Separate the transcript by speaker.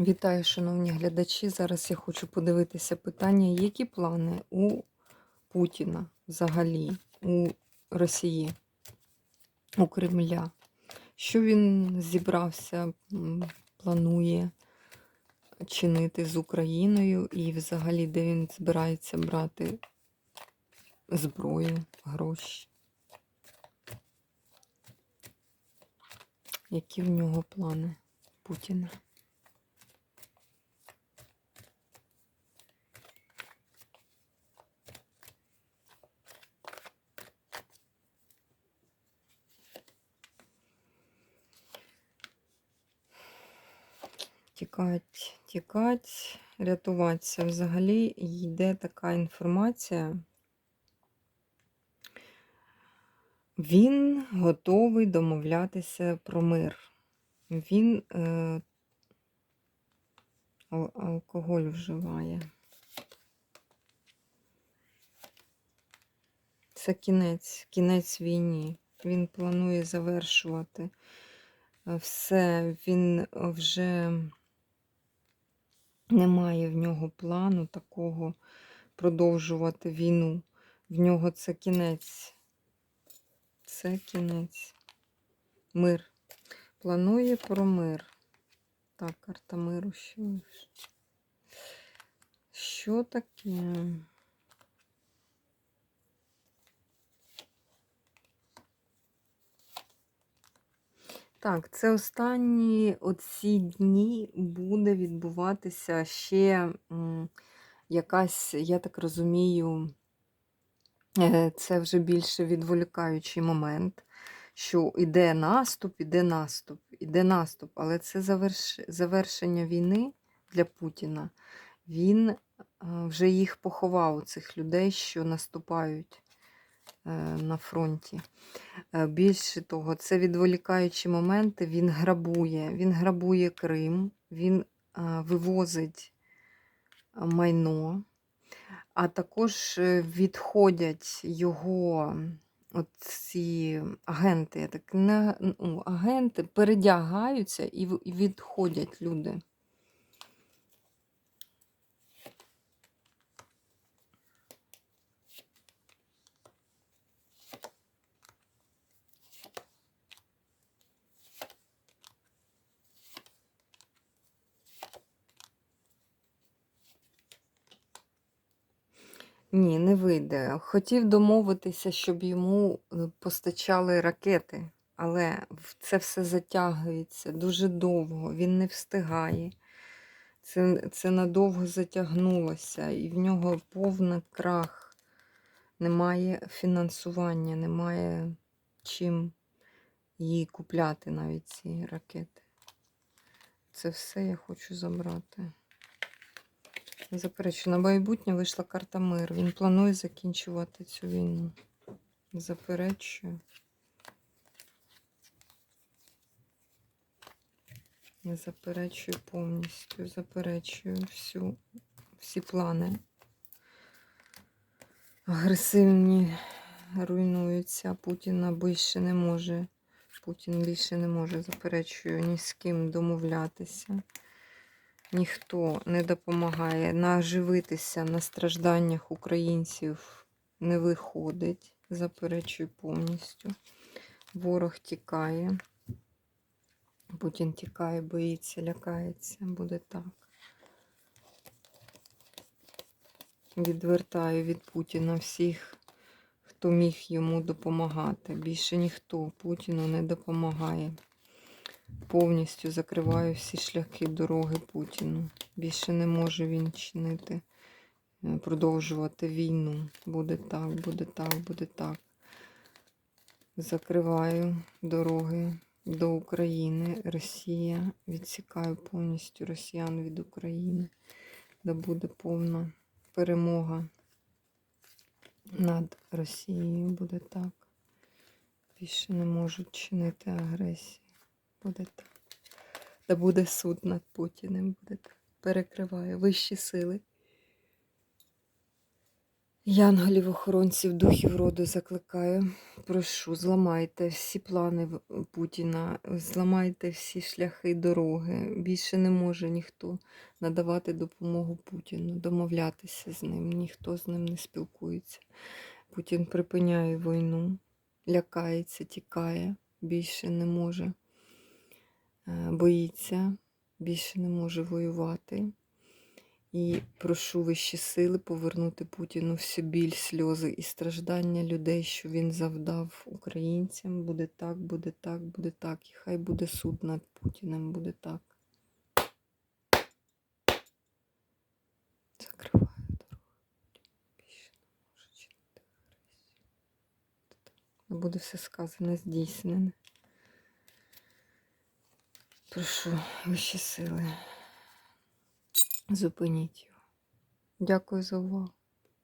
Speaker 1: Вітаю, шановні глядачі. Зараз я хочу подивитися питання, які плани у Путіна взагалі, у Росії, у Кремля. Що він зібрався, планує чинити з Україною і взагалі, де він збирається брати зброю, гроші. Які в нього плани Путіна? Тікать, тікать, рятуватися. Взагалі йде така інформація. Він готовий домовлятися про мир. Він е, ал- алкоголь вживає. Це кінець, кінець війні. Він планує завершувати е, все. Він вже немає в нього плану такого продовжувати війну. В нього це кінець. Це кінець. Мир. Планує про мир. Так, карта миру. ще. що таке? Так, це останні оці дні буде відбуватися ще якась, я так розумію, е, це вже більше відволікаючий момент, що іде наступ, іде наступ, іде наступ, але це заверш... завершення війни для Путіна. Він е, вже їх поховав, цих людей, що наступають на фронті. Е, Більше того, це відволікаючі моменти. Він грабує. Він грабує Крим, він е, вивозить е, майно, а також е, відходять його ці агенти, так ну, агенти передягаються і відходять люди. Ні, не вийде. Хотів домовитися, щоб йому е, постачали ракети, але це все затягується дуже довго, він не встигає. Це, це надовго затягнулося, і в нього повний крах. Немає фінансування, немає чим їй купляти навіть ці ракети. Це все я хочу забрати. Заперечую, на майбутнє вийшла карта мир. Він планує закінчувати цю війну. Заперечую. Я заперечую повністю, заперечую всю, всі плани. Агресивні руйнуються. Путіна більше не може. Путін більше не може, заперечую, ні з ким домовлятися. Ніхто не допомагає наживитися на стражданнях українців не виходить. Заперечую повністю. Ворог тікає. Путін тікає, боїться, лякається. Буде так. Відвертаю від Путіна всіх, хто міг йому допомагати. Більше ніхто Путіну не допомагає. Повністю закриваю всі шляхи дороги Путіну. Більше не може він чинити, е, продовжувати війну. Буде так, буде так, буде так. Закриваю дороги до України. Росія. Відсікаю повністю росіян від України. Де буде повна перемога над Росією. Буде так. Більше не можуть чинити агресії. Буде. Та буде суд над Путіним. Буде. Перекриває вищі сили. Янголів, охоронців, духів роду закликаю. Прошу, зламайте всі плани Путіна, зламайте всі шляхи дороги. Більше не може ніхто надавати допомогу Путіну, домовлятися з ним. Ніхто з ним не спілкується. Путін припиняє війну, лякається, тікає, більше не може, боїться, більше не може воювати. І прошу вищі сили повернути Путіну всю біль, сльози і страждання людей, що він завдав українцям. Буде так, буде так, буде так. І хай буде суд над Путіним, буде так. Закриваю дорогу. Більше не можу чинити агресію. Буде все сказане, здійснене. Прошу вищі сили. Зупиніть його. Дякую за увагу.